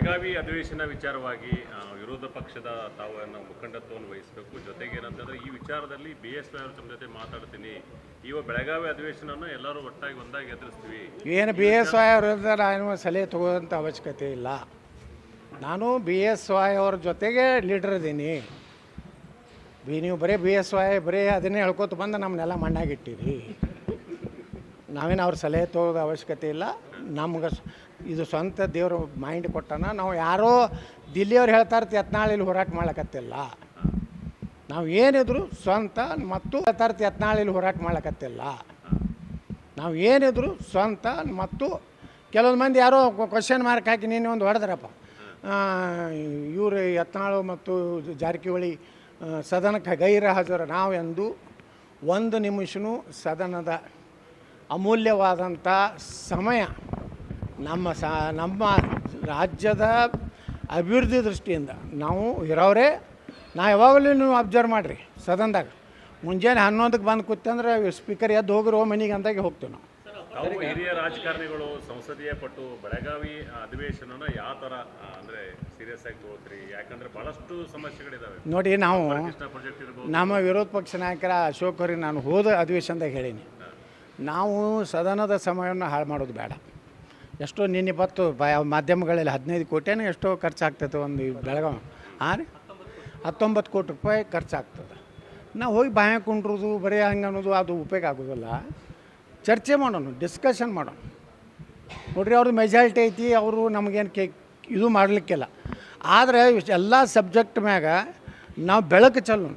ಬೆಳಗಾವಿ ಅಧಿವೇಶನ ವಿಚಾರವಾಗಿ ವಿರೋಧ ಪಕ್ಷದ ತಾವು ಮುಖಂಡತ್ವವನ್ನು ವಹಿಸಬೇಕು. ಜೊತೆಗೆ ಏನಂತಂದ್ರೆ, ಈ ವಿಚಾರದಲ್ಲಿ ಬಿ ಎಸ್ ವೈ ಅವ್ರ ಜೊತೆ ಮಾತಾಡ್ತೀನಿ. ಇವ ಬೆಳಗಾವಿ ಅಧಿವೇಶನವನ್ನು ಎಲ್ಲರೂ ಒಟ್ಟಾಗಿ ಒಂದಾಗಿ ಎದುರಿಸ್ತೀವಿ. ಏನು ಬಿ ಎಸ್ ವೈ ಅವರಿಂದ ನಾನು ಸಲಹೆ ತಗೋದಂಥ ಅವಶ್ಯಕತೆ ಇಲ್ಲ. ನಾನು ಬಿ ಎಸ್ ವೈ ಅವ್ರ ಜೊತೆಗೆ ಲೀಡರ್ ಇದ್ದೀನಿ. ನೀವು ಬರೀ ಬಿ ಎಸ್ ವೈ ಬರೀ ಅದನ್ನೇ ಹೇಳ್ಕೊತ ಬಂದು ನಮ್ಮನ್ನೆಲ್ಲ ಮಣ್ಣಾಗಿಟ್ಟಿರಿ. ನಾವೇನು ಅವ್ರ ಸಲಹೆ ತಗೋದ ಅವಶ್ಯಕತೆ ಇಲ್ಲ. ನಮ್ಗೆ ಇದು ಸ್ವಂತ ದೇವರು ಮೈಂಡ್ ಕೊಟ್ಟಾನ ನಾವು ಯಾರೋ ದಿಲ್ಲಿಯವ್ರು ಹೇಳ್ತಾ ಇರ್ತಿ ಯತ್ನಾಳ್ ಇಲ್ಲಿ ಹೋರಾಟ ಮಾಡ್ಲಕತ್ತಿಲ್ಲ. ನಾವು ಏನಿದ್ರು ಸ್ವಂತ ಮತ್ತು ಹೇಳ್ತಾ ಇರ್ತಿ ಯತ್ನಾಳ್ ಇಲ್ಲಿ ಹೋರಾಟ ಮಾಡ್ಲಕತ್ತಿಲ್ಲ. ನಾವು ಏನಿದ್ರು ಸ್ವಂತ ಮತ್ತು ಕೆಲವೊಂದು ಮಂದಿ ಯಾರೋ ಕ್ವಶನ್ ಮಾರ್ಕ್ ಹಾಕಿ ನೀನು ಒಂದು ಹೊಡೆದ್ರಪ್ಪ. ಇವರು ಯತ್ನಾಳು ಮತ್ತು ಜಾರಕಿಹೊಳಿ ಸದನಕ್ಕೆ ಗೈರ ಹಾಜರ ನಾವೆಂದು ಒಂದು ನಿಮಿಷನೂ ಸದನದ ಅಮೂಲ್ಯವಾದಂಥ ಸಮಯ ನಮ್ಮ ಸ ನಮ್ಮ ರಾಜ್ಯದ ಅಭಿವೃದ್ಧಿ ದೃಷ್ಟಿಯಿಂದ ನಾವು ಇರೋರೇ ನಾ ಯಾವಾಗಲೂ ನೀವು ಅಬ್ಸರ್ವ್ ಮಾಡಿರಿ ಸದನದಾಗ. ಮುಂಜಾನೆ ಹನ್ನೊಂದಕ್ಕೆ ಬಂದು ಕೂತಂದ್ರೆ ಸ್ಪೀಕರ್ ಎದ್ದು ಹೋಗಿರೋ ಮನೆಗೆ ಅಂದಾಗೆ ಹೋಗ್ತೀವಿ ನಾವು. ಹಿರಿಯ ರಾಜಕಾರಣಿಗಳು ಸಂಸದೀಯ ಪಟ್ಟು ಬೆಳಗಾವಿ ಅಧಿವೇಶನನ ಯಾವ ಥರ ಅಂದರೆ ಸೀರಿಯಸ್ ಆಗಿ ಯಾಕಂದ್ರೆ ಬಹಳಷ್ಟು ಸಮಸ್ಯೆಗಳಿದ್ದಾವೆ ನೋಡಿ ನಾವು ನಮ್ಮ ವಿರೋಧ ಪಕ್ಷ ನಾಯಕರ ಅಶೋಕ್ ಅವ್ರಿಗೆ ನಾನು ಹೋದ ಅಧಿವೇಶನದಾಗ ಹೇಳೀನಿ. ನಾವು ಸದನದ ಸಮಯವನ್ನು ಹಾಳು ಮಾಡೋದು ಬೇಡ. ಎಷ್ಟೋ ನಿನ್ನೆ ಬತ್ತು ಮಾಧ್ಯಮಗಳಲ್ಲಿ ಹದಿನೈದು ಕೋಟಿನೂ ಎಷ್ಟೋ ಖರ್ಚಾಗ್ತದೆ ಒಂದು ಬೆಳಗಾವಿ. ಹಾಂ ರೀ? ಹತ್ತೊಂಬತ್ತು ಕೋಟಿ ರೂಪಾಯಿ ಖರ್ಚಾಗ್ತದೆ. ನಾವು ಹೋಗಿ ಬಾಯ ಕುಂಡ್ರದು, ಬರೀ ಹಂಗೆ ಅನ್ನೋದು ಅದು ಉಪಯೋಗ ಆಗೋದಿಲ್ಲ. ಚರ್ಚೆ ಮಾಡೋಣ ಡಿಸ್ಕಷನ್ ಮಾಡೋಣ. ನೋಡ್ರಿ ಅವ್ರದ್ದು ಮೆಜಾರಿಟಿ ಐತಿ, ಅವರು ನಮಗೇನು ಕೆ ಇದು ಮಾಡಲಿಕ್ಕಿಲ್ಲ. ಆದರೆ ಎಲ್ಲ ಸಬ್ಜೆಕ್ಟ್ ಮ್ಯಾಗ ನಾವು ಬೆಳಕು ಚೆಲ್ಲೋಣ.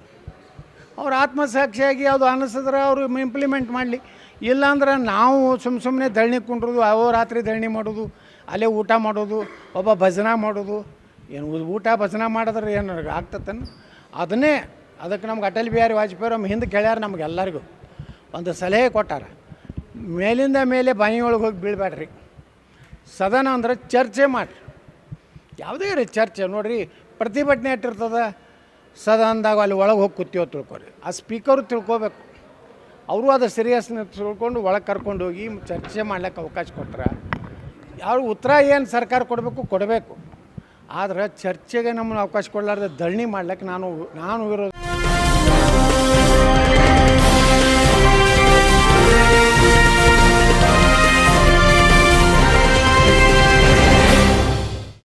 ಅವ್ರು ಆತ್ಮಸಾಕ್ಷಿಯಾಗಿ ಅದು ಅನ್ನಿಸಿದ್ರೆ ಅವರು ಇಂಪ್ಲಿಮೆಂಟ್ ಮಾಡಲಿ. ಇಲ್ಲಾಂದ್ರೆ ನಾವು ಸುಮ್ಮ ಸುಮ್ಮನೆ ದಳ್ಳಿ ಕುಂಡ್ರದು ಅವೋ ರಾತ್ರಿ ದಳ್ಳಿ ಮಾಡೋದು, ಅಲ್ಲೇ ಊಟ ಮಾಡೋದು, ಒಬ್ಬ ಭಜನೆ ಮಾಡೋದು. ಏನು ಊಟ ಭಜನೆ ಮಾಡಿದ್ರೆ ಏನು ಆಗ್ತತೇನು? ಅದನ್ನೇ, ಅದಕ್ಕೆ ನಮ್ಗೆ ಅಟಲ್ ಬಿಹಾರಿ ವಾಜಪೇಯಿ ನಮ್ಮ ಹಿಂದೆ ಕೇಳ್ಯಾರ ನಮಗೆಲ್ಲರಿಗೂ ಒಂದು ಸಲಹೆ ಕೊಟ್ಟಾರ. ಮೇಲಿಂದ ಮೇಲೆ ಬಾಯಿಯೊಳಗೆ ಹೋಗಿ ಬೀಳಬೇಡ್ರಿ ಸದನ ಅಂದ್ರೆ ಚರ್ಚೆ ಮಾಡಿರಿ. ಯಾವುದೇ ರೀ ಚರ್ಚೆ, ನೋಡಿರಿ, ಪ್ರತಿಭಟನೆ ಇಟ್ಟಿರ್ತದ ಸದನದಾಗ ಅಲ್ಲಿ ಒಳಗೆ ಹೋಗಿ ಕೂತೀವೋ ತಿಳ್ಕೊರಿ ಆ ಸ್ಪೀಕರು ತಿಳ್ಕೊಬೇಕು. ಅವರು ಅದು ಸೀರಿಯಸ್ನ ತಿಳ್ಕೊಂಡು ಒಳಗೆ ಕರ್ಕೊಂಡು ಹೋಗಿ ಚರ್ಚೆ ಮಾಡ್ಲಿಕ್ಕೆ ಅವಕಾಶ ಕೊಟ್ರೆ, ಯಾರು ಉತ್ತರ ಏನು ಸರ್ಕಾರ ಕೊಡಬೇಕು ಕೊಡಬೇಕು. ಆದರೆ ಚರ್ಚೆಗೆ ನಮ್ಮನ್ನು ಅವಕಾಶ ಕೊಡಲಾರ್ದೆ ದಳ್ಳಿ ಮಾಡ್ಲಿಕ್ಕೆ ನಾನು ನಾನು ವಿರೋಧ